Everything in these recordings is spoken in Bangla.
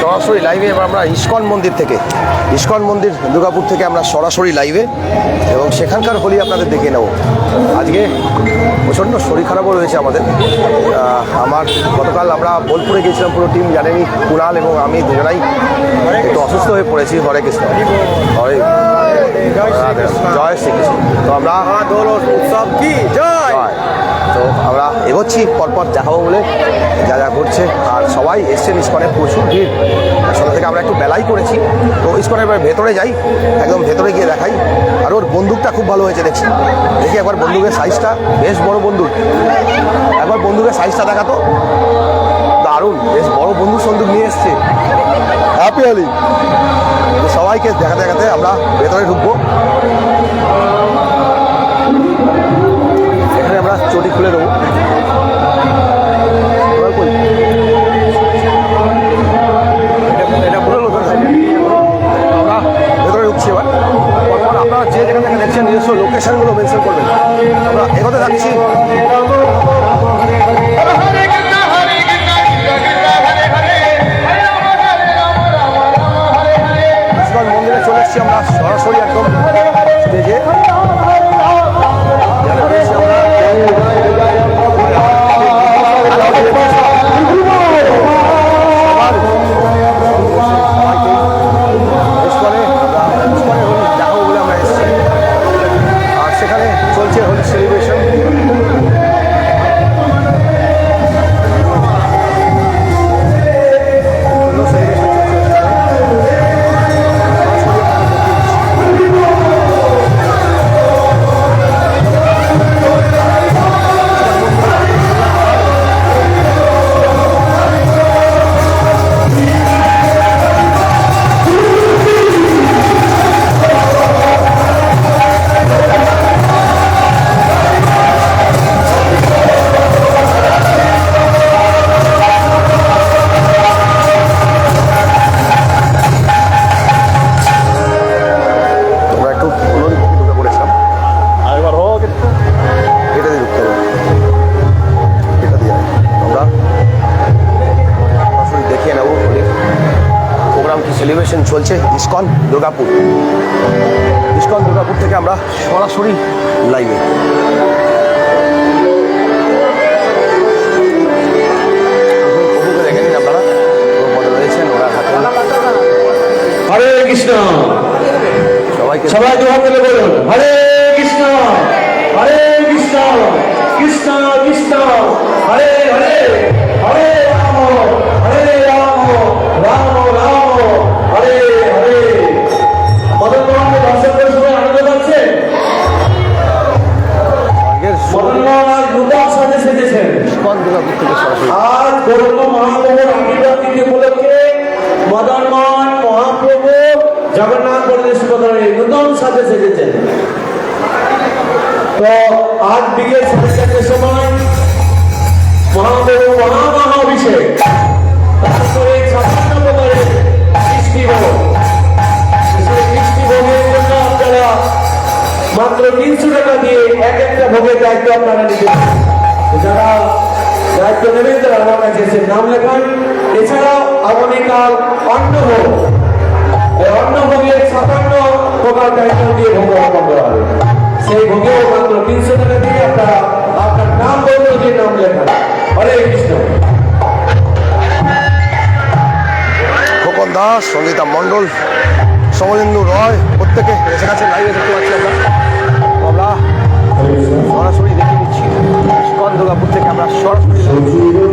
সরাসরি লাইভে আমরা ইস্কন মন্দির থেকে। ইস্কন মন্দির দুর্গাপুর থেকে আমরা সরাসরি লাইভে এবং সেখানকার হোলি আপনাদের দেখে নেব। আজকে প্রচণ্ড শরীর খারাপও রয়েছে আমাদের। আমার গতকাল আমরা বোলপুরে গিয়েছিলাম পুরো টিম জানেনি কুণাল এবং আমি দুজনাই একটু অসুস্থ হয়ে পড়েছি। হরে কৃষ্ণ। হরে জয় শ্রীকৃষ্ণ। তো আমরা উৎসব কি? জয়। তো আমরা এগোচ্ছি পরপর দেখাবো বলে যা যা করছে আর সবাই এসছেন ইস্কনে প্রচুর ভিড়। সন্ধ্যা থেকে আমরা একটু বেলাই করেছি। তো ইস্কনের ভেতরে যাই একদম ভেতরে গিয়ে দেখাই। আর ওর বন্দুকটা খুব ভালো হয়েছে দেখছি। দেখি একবার বন্দুকের সাইজটা বেশ বড় বন্দুক। একবার বন্দুকের সাইজটা দেখাতো দারুণ বেশ বড় বন্দুক সন্দুক নিয়ে এসছে। হ্যাপি হলি সবাইকে দেখাতে দেখাতে আমরা ভেতরে ঢুকবো। সেলিব্রেশন চলছে ইস্কন দুর্গাপুর। ইস্কন দুর্গাপুর থেকে আমরা সরাসরি লাইভে হরে কৃষ্ণ। সবাইকে সবাই জোহার করে বলুন হরে কৃষ্ণ হরে কৃষ্ণ কৃষ্ণ কৃষ্ণ হরে হরে হরে রাম হরে রাম রাম রাম। দুর্গাপুর থেকে সরাসরি। আজ গৌরব মহাপ্রভুর আবির্ভাব জগন্নাথ বলদেব সুভদ্রার নূতন সাজে সেজেছেন। তো আজ বিকেল সাড়ে চারটের সময় মহাপ্রভু মহামহা অভিষেক তারপরে ছাপ্পান্ন প্রকারের জন্য আপনারা মাত্র তিনশো টাকা দিয়ে এক একটা ভোগের দায়িত্ব আপনারা নিতে যারা দায়িত্ব নেবেন তারা আমার কাছে এসে নাম লেখান। এছাড়াও আগামীকাল অন্নভোগ। এই অন্নভোগের সাতান্ন প্রকার দায়িত্ব দিয়ে ভোগ অর্পণ করা হবে। সেই ভোগেও মাত্র তিনশো টাকা দিয়ে আপনারা আপনার নাম বলতে দিয়ে নাম লেখান। হরে কৃষ্ণ। দাস, সঙ্গীতা মণ্ডল সমরেন্দু রয় প্রত্যেকে এসে গেছে লাইভে দেখতে পাচ্ছি আমরা। থেকে আমরা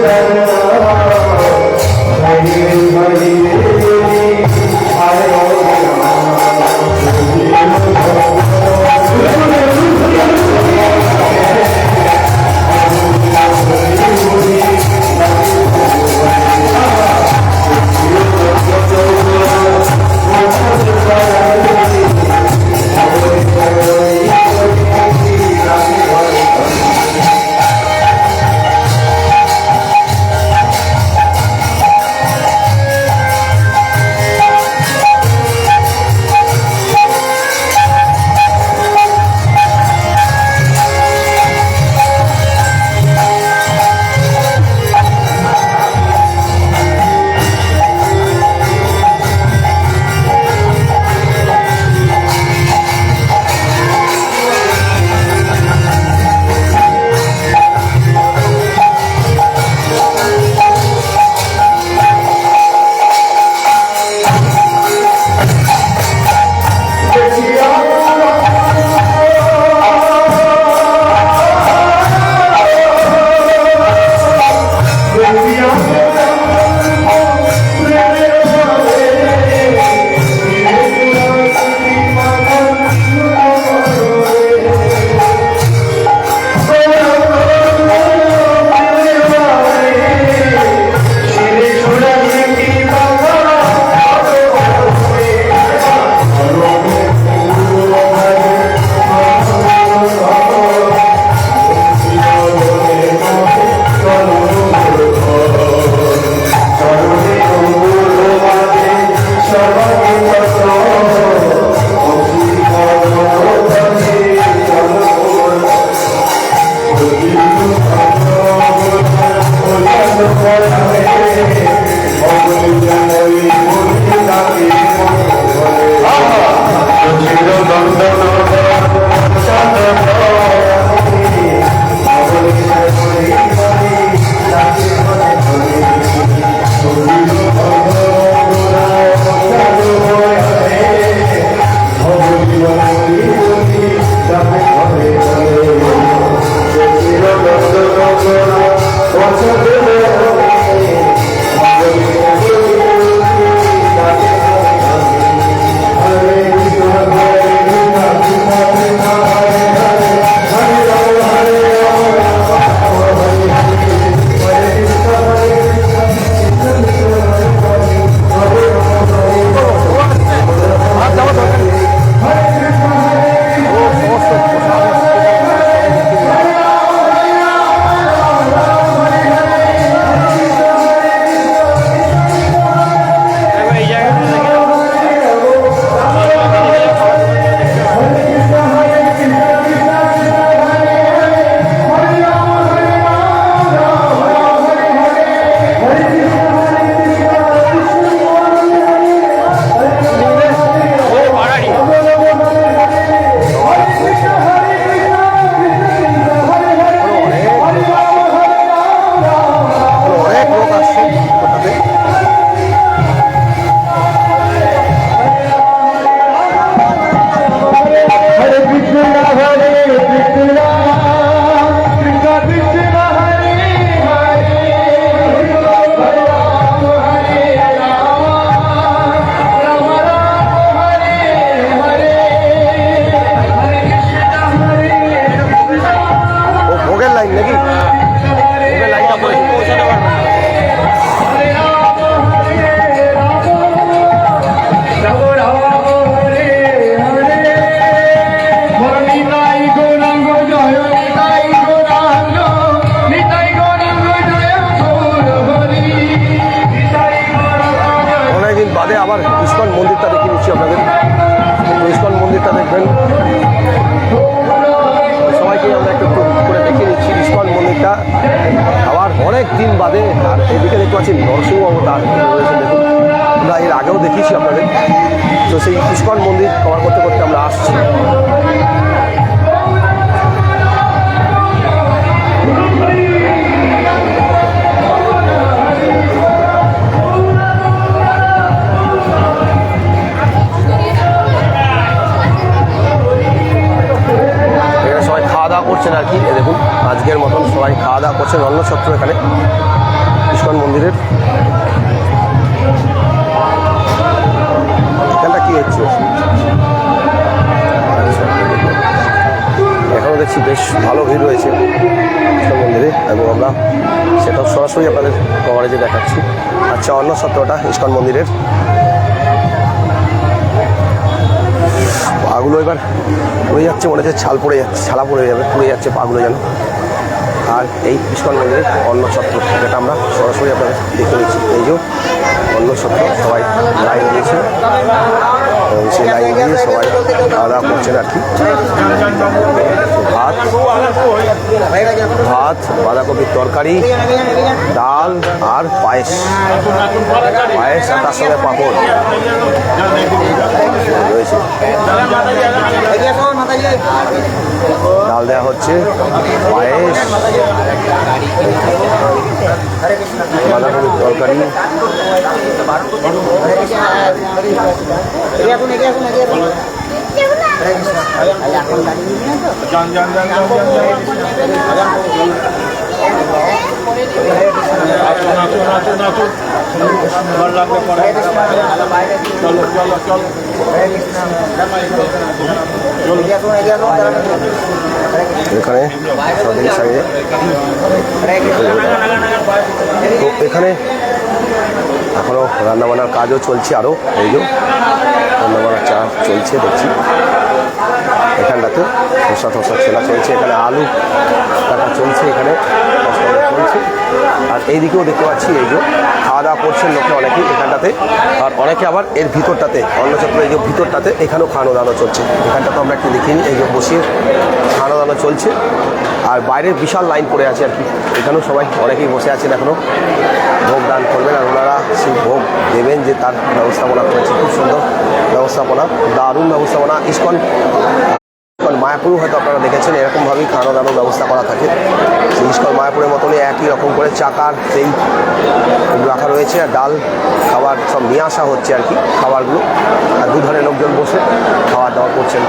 অনেক ইস্কন দেখবেন। সবাইকে আমরা একটু একটু করে দেখে নিচ্ছি ইস্কন মন্দিরটা আবার অনেক দিন বাদে, আর এদিকে দেখতে পাচ্ছি নরসিংহ অবতার রয়েছে, দেখুন। আমরা এর আগেও দেখিয়েছি আপনাদের। তো সেই ইস্কন মন্দির কভার করতে করতে আমরা আসছি। করছেন আর কি। দেখুন, আজকের মতন সবাই খাওয়া দাওয়া করছেন অন্নছত্র এখানে, ইস্কন মন্দিরের। এখানটা কি হচ্ছে? আচ্ছা। এখনও দেখছি বেশ ভালো ভিড় রয়েছে ইস্কন মন্দিরে, এবং আমরা সেটাও সরাসরি আপনাদের কভারেজে দেখাচ্ছি। আচ্ছা অন্য সত্রটা ইস্কন মন্দিরের। পাগুলো এবার পড়ে যাচ্ছে, মনে হচ্ছে ছাল পড়ে যাচ্ছে, ছালা পড়ে যাবে, পড়ে যাচ্ছে পাগুলো যেন। আর এই ইস্কন মন্দিরের অন্ন ছত্র যেটা আমরা সরাসরি আপনাদের দেখে নিচ্ছি। এই যে অন্ন ছত্র, সবাই লাইন দিয়েছে। সেই লাইন দিয়ে সবাই খাওয়া করছেন আর কি। ভাত ভাত, বাঁধাকপির তরকারি, ডাল আর পায়েস। পায়েস আর তার সঙ্গে পাঁপড়। রয়েছে। ডাল দেওয়া হচ্ছে পায়েস। বাঁধাকপির তরকারি আসুন আসুন আসুন আসুন ভালো লাগবে পরে চলো চলো চলো এখানে তো এখানে এখনও রান্নাবান্নার কাজও চলছে আরও এই রান্নাবান্নার চা চলছে, দেখছি। এখানটাতে শসা টসা ছেলা চলছে, এখানে আলু কাটা চলছে, এখানে চলছে। আর এইদিকেও দেখতে পাচ্ছি এই যে খাওয়া দাওয়া করছেন লোকে অনেকেই এখানটাতে। আর অনেকে আবার এর ভিতরটাতে, অন্নচক্র এই যে ভিতরটাতে এখানেও খাওয়ানো দাওয়া চলছে। এখানটা তো আমরা একটু দেখিনি এই যে বসিয়ে খাওয়ানো দাওয়া চলছে। আর বাইরের বিশাল লাইন পড়ে আছে আর কি। এখানেও সবাই অনেকেই বসে আছেন এখনও ভোগ দান করবেন আর ওনারা সেই ভোগ দেবেন যে তার ব্যবস্থাপনা করেছে। খুব সুন্দর। ব্যবস্থাপনা, দারুণ ব্যবস্থাপনা, ইস্কন ইস্কন মায়াপুর হয়তো আপনারা দেখেছেন, এরকমভাবেই খাওয়ানো দানোর ব্যবস্থা করা থাকে ইস্কন মায়াপুরের মতনই একই রকম করে চাকার সেই রাখা রয়েছে, আর ডাল খাবার সব নিয়ে আসা হচ্ছে আর কি, খাবারগুলো। আর দু ধরনের লোকজন বসে খাওয়া দাওয়া করছেন।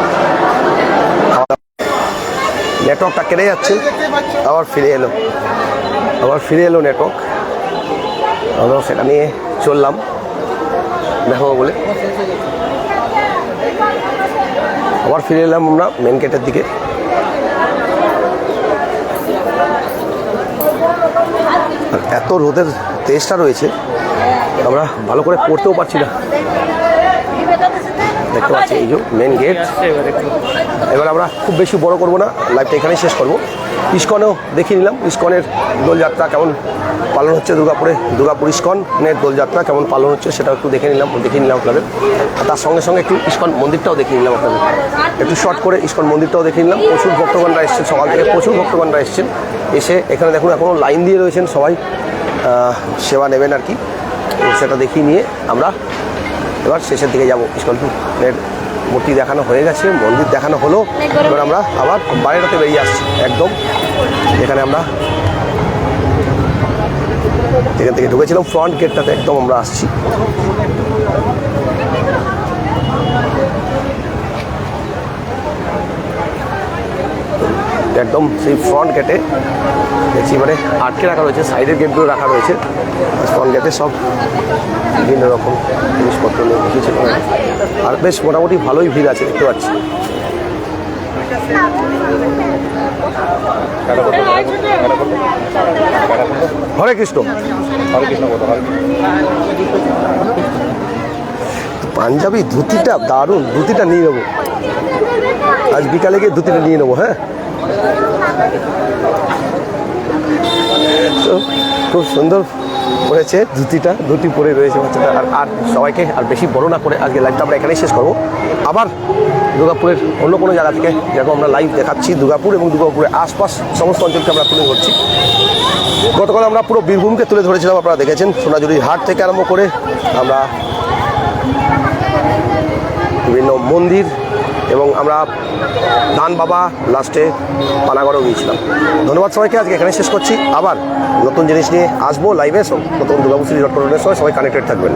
নেটওয়ার্কটা কেটে যাচ্ছে, আবার ফিরে এলো। আবার ফিরে এলো নেটওয়ার্ক। আমরাও সেটা নিয়ে চললাম, দেখাবো বলে। আবার ফিরে এলাম আমরা মেন গেটের দিকে। এত রোদের তেজটা রয়েছে, আমরা ভালো করে পড়তেও পারছি না। দেখতে পাচ্ছি এই যে মেন গেট এবার আমরা খুব বেশি বড় করব না লাইভটা এখানেই শেষ করব। ইস্কনেও দেখিয়ে নিলাম। ইস্কনের দোলযাত্রা কেমন পালন হচ্ছে দুর্গাপুরে? দুর্গাপুর ইস্কনের দোলযাত্রা কেমন পালন হচ্ছে সেটাও একটু দেখে নিলাম দেখিয়ে নিলাম আপনাদের। তার সঙ্গে সঙ্গে একটু ইস্কন মন্দিরটাও দেখিয়ে নিলাম আপনাদের। একটু শর্ট করে ইস্কন মন্দিরটাও দেখিয়ে নিলাম। প্রচুর ভক্তগণরা এসছেন, সকাল থেকে প্রচুর ভক্তগণরা এসছেন। এসে এখানে দেখুন এখনও লাইন দিয়ে রয়েছেন সবাই। সেবা নেবেন আর কি। সেটা দেখিয়ে নিয়ে আমরা এবার শেষের দিকে যাব। ইস্কনের মূর্তি দেখানো হয়ে গেছে, মন্দির দেখানো হলো। এবার আমরা আবার বাইরেটাতে বেরিয়ে আসছি, একদম এখানে আমরা এখান থেকে ঢুকেছিলাম ফ্রন্ট গেটটাতে একদম আমরা আসছি। একদম সেই ফ্রন্ট গেটে দেখছি মানে আটকে রাখা রয়েছে সাইডের গেটগুলো রাখা রয়েছে। ফ্রন্ট গেটে সব বিভিন্ন রকম জিনিসপত্র নিয়ে কিছু আর বেশ মোটামুটি ভালোই ভিড় আছে, দেখতে পাচ্ছি। হরে কৃষ্ণ। হরে কৃষ্ণ পাঞ্জাবি ধুতিটা দারুণ ধুতিটা নিয়ে নেব। আজ বিকালে গিয়ে ধুতিটা নিয়ে নেব হ্যাঁ? খুব সুন্দর পড়েছে ধুতিটা ধুতি পরে রয়েছে বাচ্চাটা, আর আর সবাইকে আর বেশি বড় না করে আজকে লাইভটা আমরা এখানেই শেষ করব। আবার দুর্গাপুরের অন্য কোনো জায়গা থেকে যেরকম আমরা লাইভ দেখাচ্ছি দুর্গাপুর এবং দুর্গাপুরের আশপাশ সমস্ত অঞ্চলকে আমরা তুলে ধরছি। গতকাল আমরা পুরো বীরভূমকে তুলে ধরেছিলাম, আপনারা দেখেছেন, সোনাঝুরির হাট থেকে আরম্ভ করে আমরা বিভিন্ন মন্দির এবং আমরা ধান বাবা লাস্টে পানাগড়ও গিয়েছিলাম। ধন্যবাদ সবাইকে, আজকে এখানে শেষ করছি। আবার নতুন জিনিস নিয়ে আসব লাইভে সব নতুন দুর্গাপুর ডট কম সবাই কানেক্টেড থাকবেন।